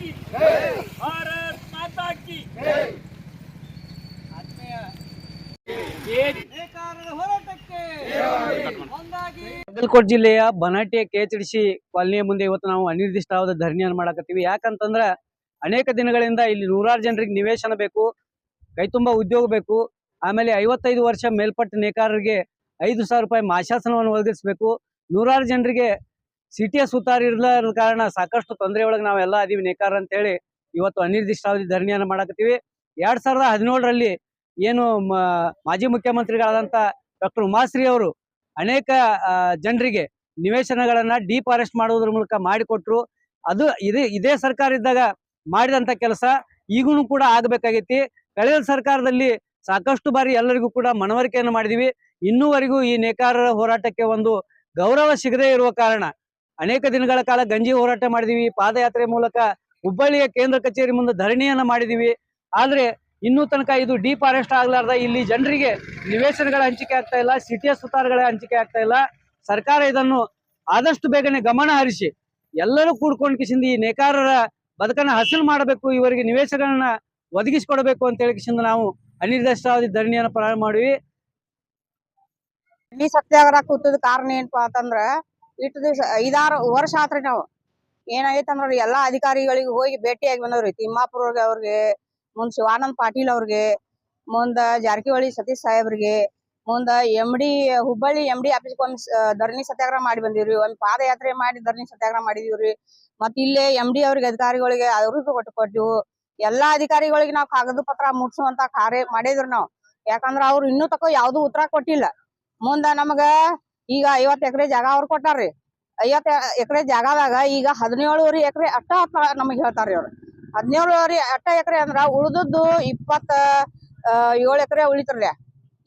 की भारत माता की ಬಾಗಲಕೋಟ್ ಜಿಲ್ಲೆಯ ಬನಾಟಿಯ ಕೆಎಚ್ಡಿಸಿ ಕಾಲನಿಯ ಮುಂದೆ ಇವತ್ತು ನಾವು ಅನಿರ್ದಿಷ್ಟವಾದ ಧರಣಿಯನ್ನು ಮಾಡಕತ್ತೀವಿ. ಯಾಕಂತಂದ್ರ ಅನೇಕ ದಿನಗಳಿಂದ ಇಲ್ಲಿ ನೂರಾರು ಜನರಿಗೆ ನಿವೇಶನ ಬೇಕು ಕೈತುಂಬ ಉದ್ಯೋಗ ಬೇಕು ಆಮೇಲೆ ಐವತ್ತೈದು ವರ್ಷ ಮೇಲ್ಪಟ್ಟ ನೇಕಾರರಿಗೆ ಐದು ಸಾವಿರ ರೂಪಾಯಿ ಮಾಶಾಸನವನ್ನು ಒದಗಿಸಬೇಕು. ನೂರಾರು ಜನರಿಗೆ ಸಿಟಿಯ ಸುತ್ತಾರ ಇರ್ಲಾರದ ಕಾರಣ ಸಾಕಷ್ಟು ತೊಂದರೆ ಒಳಗೆ ನಾವೆಲ್ಲ ಅದೀವಿ. ನೇಕಾರ ಅಂತೇಳಿ ಇವತ್ತು ಅನಿರ್ದಿಷ್ಟಾವಧಿ ಧರಣಿಯನ್ನು ಮಾಡಕತ್ತೀವಿ. ಎರಡ್ ಸಾವಿರದ ಹದಿನೇಳರಲ್ಲಿ ಏನು ಮಾಜಿ ಮುಖ್ಯಮಂತ್ರಿಗಳಾದಂತ ಡಾಕ್ಟರ್ ಉಮಾಶ್ರೀ ಅವರು ಅನೇಕ ಜನರಿಗೆ ನಿವೇಶನಗಳನ್ನ ಡಿಫಾರೆಸ್ಟ್ ಮಾಡುವುದರ ಮೂಲಕ ಮಾಡಿಕೊಟ್ರು. ಅದು ಇದೇ ಇದೇ ಸರ್ಕಾರ ಇದ್ದಾಗ ಮಾಡಿದಂತ ಕೆಲಸ ಈಗೂ ಕೂಡ ಆಗಬೇಕಾಗೈತಿ. ಕಳೆದ ಸರ್ಕಾರದಲ್ಲಿ ಸಾಕಷ್ಟು ಬಾರಿ ಎಲ್ಲರಿಗೂ ಕೂಡ ಮನವರಿಕೆಯನ್ನು ಮಾಡಿದೀವಿ. ಇನ್ನೂವರೆಗೂ ಈ ನೇಕಾರರ ಹೋರಾಟಕ್ಕೆ ಒಂದು ಗೌರವ ಸಿಗದೇ ಇರುವ ಕಾರಣ ಅನೇಕ ದಿನಗಳ ಕಾಲ ಗಂಜಿ ಹೋರಾಟ ಮಾಡಿದೀವಿ, ಪಾದಯಾತ್ರೆ ಮೂಲಕ ಹುಬ್ಬಳ್ಳಿಯ ಕೇಂದ್ರ ಕಚೇರಿ ಮುಂದೆ ಧರಣಿಯನ್ನ ಮಾಡಿದೀವಿ. ಆದ್ರೆ ಇನ್ನೂ ತನಕ ಇದು ಡಿಫಾರೆಸ್ಟ್ ಆಗ್ಲಾರ್ದ ಇಲ್ಲಿ ಜನರಿಗೆ ನಿವೇಶನಗಳ ಹಂಚಿಕೆ ಆಗ್ತಾ ಇಲ್ಲ, ಸಿಟಿಯ ಸುತಾರಗಳ ಹಂಚಿಕೆ ಆಗ್ತಾ ಇಲ್ಲ. ಸರ್ಕಾರ ಇದನ್ನು ಆದಷ್ಟು ಬೇಗನೆ ಗಮನ ಹರಿಸಿ, ಎಲ್ಲರೂ ಕೂಡ್ಕೊಂಡು ಕಿಸಿಂದ ಈ ನೇಕಾರರ ಬದುಕನ್ನ ಹಸನು ಮಾಡಬೇಕು, ಇವರಿಗೆ ನಿವೇಶಗಳನ್ನ ಒದಗಿಸಿಕೊಡಬೇಕು ಅಂತ ಹೇಳಿ ಕಿಸಿಂದ ನಾವು ಅನಿರ್ದಿಷ್ಟಾವಧಿ ಧರಣಿಯನ್ನು ಪ್ರಾರಂಭ ಮಾಡಿವಿ. ಸತ್ಯಾಗ್ರಹ ಕೂತದ ಕಾರಣ ಏನಪ್ಪಾ ಅಂತಂದ್ರ ಇಟ್ಟು ದಿವಸ ಐದಾರು ವರ್ಷ ಆತ್ರಿ ನಾವು. ಏನಾಗೈತೆ ಅಂದ್ರ ಎಲ್ಲಾ ಅಧಿಕಾರಿಗಳಿಗೆ ಹೋಗಿ ಭೇಟಿಯಾಗಿ ಬಂದವ್ರಿ. ತಿಮ್ಮಾಪುರ ಅವ್ರಿಗೆ ಮುಂದ್ ಶಿವಾನಂದ್ ಪಾಟೀಲ್ ಅವ್ರಿಗೆ, ಮುಂದ ಜಾರಕಿಹೊಳಿ ಸತೀಶ್ ಸಾಹೇಬ್ರಿಗೆ ಮುಂದ M D Hubballi M D ಆಫೀಸ್ಗೆ ಒಂದ್ ಧರಣಿ ಸತ್ಯಾಗ್ರಹ ಮಾಡಿ ಬಂದಿವ್ರಿ. ಒಂದ್ ಪಾದಯಾತ್ರೆ ಮಾಡಿ ಧರಣಿ ಸತ್ಯಾಗ್ರಹ ಮಾಡಿದೀವ್ರಿ. ಮತ್ ಇಲ್ಲೇ ಎಂ ಡಿ ಅವ್ರಿಗೆ ಅಧಿಕಾರಿಗಳಿಗೆ ಅವ್ರಿಗೂ ಕೊಟ್ಟು ಕೊಟ್ಟಿವು ಎಲ್ಲಾ ಅಧಿಕಾರಿಗಳಿಗೆ ನಾವು ಕಾಗದ ಪತ್ರ ಮುಟ್ಸುವಂತ ಕಾರ್ಯ ಮಾಡಿದ್ರು ನಾವು. ಯಾಕಂದ್ರ ಅವ್ರು ಇನ್ನೂ ತಕ ಯಾವ್ದು ಉತ್ತರ ಕೊಟ್ಟಿಲ್ಲ. ಮುಂದ ನಮಗ ಈಗ ಐವತ್ ಎಕರೆ ಜಾಗ ಅವ್ರು ಕೊಟ್ಟಾರ್ರಿ. ಐವತ್ ಎಕರೆ ಜಾಗದಾಗ ಈಗ ಹದಿನೇಳುವರೆ ಎಕರೆ ಅಟ್ಟ ನಮಗ್ ಹೇಳ್ತಾರ್ರಿ ಅವ್ರು. ಹದಿನೇಳುವರೆ ಅಟ್ಟ ಎಕರೆ ಅಂದ್ರ ಉಳಿದದ್ದು ಇಪ್ಪತ್ತ ಏಳು ಎಕರೆ ಉಳಿತ್ರಿ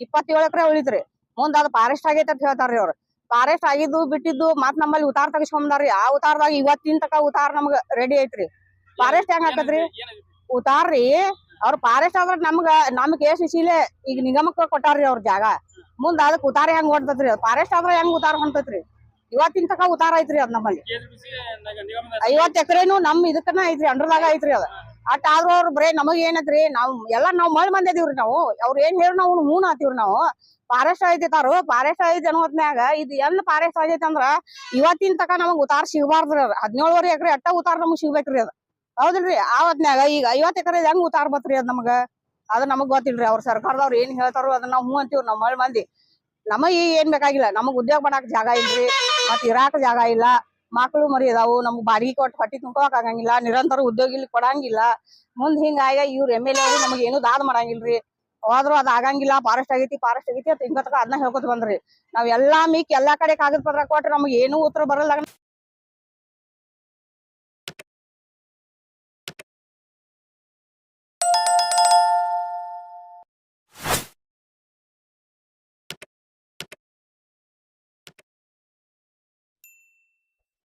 ಇಪ್ಪತ್ತೇಳು ಎಕರೆ ಉಳಿತ್ರಿ. ಮುಂದ್ ಅದು ಫಾರೆಸ್ಟ್ ಆಗೈತೆ ಅಂತ ಹೇಳ್ತಾರ್ರಿ ಅವ್ರು. ಫಾರೆಸ್ಟ್ ಆಗಿದ್ದು ಬಿಟ್ಟಿದ್ದು ಮತ್ ನಮ್ಮಲ್ಲಿ ಉತಾರ ತೆಗಿಸ್ಕೊಂಬಂದಾರ್ರಿ. ಆ ಉತಾರದಾಗ ಇವತ್ತಿನ ತಕ ಉತಾರ ನಮ್ಗ ರೆಡಿ ಐತ್ರಿ. ಫಾರೆಸ್ಟ್ ಹೆಂಗ್ ಹಾಕತ್ರಿ ಉತಾರ್ರಿ. ಅವ್ರ ಫಾರೆಸ್ಟ್ ಆದ್ರ ನಮ್ಗ ನಮ್ ಕೇಸ್ ಇಸಿಲೆ ಈಗ ನಿಗಮಕ್ಕ ಕೊಟ್ಟಾರ್ರಿ ಅವ್ರ ಜಾಗ. ಮುಂದ ಅದಕ್ಕೆ ಉತ್ತಾರ ಹೆಂಗ್ ಹೊಂಟತ್ರಿ ಫಾರೆಸ್ಟ್ ಆದ್ರೆ ಹೆಂಗ್ ಉತ್ತಾರ ಹೊಂಟತ್ರಿ? ಇವತ್ತಿನ ತಕ ಉತ್ತಾರ ಐತ್ರಿ ಅದ್ ನಮ್ಮಲ್ಲಿ. ಐವತ್ ಎಕರೆನು ನಮ್ ಇದಕ್ಕನ ಐತ್ರಿ, ಅಂಡ್ರದಾಗ ಐತ್ರಿ ಅದ. ಅಟ್ ಆದ್ರ ಅವ್ರು ಬರೇ ನಮಗ್ ಏನೈತ್ರಿ, ನಾವ್ ಎಲ್ಲಾ ನಾವ್ ಮಳ್ ಬಂದಿದೀವ್ರಿ ನಾವು. ಅವ್ರ ಏನ್ ಹೇಳಿ ನಾವು ಮೂನ್ ನಾವು. ಫಾರೆಸ್ಟ್ ಐತಿತಾರು ಫಾರೆಸ್ಟ್ ಐತಿ ಅನ್ನೋ ಇದ್ ಎಲ್ಲಿ ಫಾರೆಸ್ಟ್ ಆಗೈತಿ ಅಂದ್ರ ಇವತ್ತಿನ ತಕ ನಮಗ್ ಉತ್ತಾರ ಸಿಗಬಾರ್ದ್ರಿ ಹದಿನೇಳುವರೆ ಎಕರೆ ಅಟ್ಟ ಉತ್ತಾರ ನಮಗ್ ಸಿಗ್ಬೇಕ್ರಿ ಅದ. ಹೌದ್ರಿ ಆ ಹೊತ್ನ್ಯಾಗ ಈಗ ಐವತ್ ಎಕರೆ ಹೆಂಗ್ ಉತ್ತಾರ ಬತ್ರಿ ಅದ್ ನಮಗ? ಅದ ನಮಗ್ ಗೊತ್ತಿಲ್ರಿ, ಅವ್ರ ಸರ್ಕಾರದವ್ರು ಏನ್ ಹೇಳ್ತಾರೋ ಅದನ್ನ ನಾವು ಹ್ಞೂ ಅಂತೀವಿ ನಮ್ಮ ಮಳ್ ಮಂದಿ. ನಮಗ್ ಏನ್ ಬೇಕಾಗಿಲ್ಲ, ನಮಗ್ ಉದ್ಯೋಗ ಮಾಡಾಕ್ ಜಾಗ ಇಲ್ರಿ ಮತ್ ಇರಾಕ ಜಾಗ ಇಲ್ಲ, ಮಕ್ಳು ಮರಿ ಅದಾವು, ನಮ್ಗ್ ಬಾಡಿಗೆ ಕೊಟ್ಟು ಹೊಟ್ಟಿ ತುಂಬಕ್ ಆಗಂಗಿಲ್ಲ, ನಿರಂತರ ಉದ್ಯೋಗ ಇಲ್ಲಿ ಕೊಡಂಗಿಲ್ಲ. ಮುಂದ್ ಹಿಂಗಾಗ ಇವ್ರ ಎಂ ಎಲ್ ಎ ನಮಗ್ ಏನು ದಾದ ಮಾಡಂಗಿಲ್ರಿ. ಹೋದ್ರು ಅದ್ ಆಗಂಗಿಲ್ಲ ಫಾರೆಸ್ಟ್ ಆಗೈತಿ ಫಾರೆಸ್ಟ್ ಆಗೈತಿ ಅಂತ ಹಿಂಗತಕ ಅದನ್ನ ಹೇಳ್ಕೊತ ಬಂದ್ರಿ. ನಾವ್ ಎಲ್ಲಾ ಮೀಕ್ ಎಲ್ಲಾ ಕಡೆ ಕಾಗದ ಪತ್ರ ಕೊಟ್ರೆ ನಮಗ್ ಏನೂ ಉತ್ತರ ಬರಲ್ಲ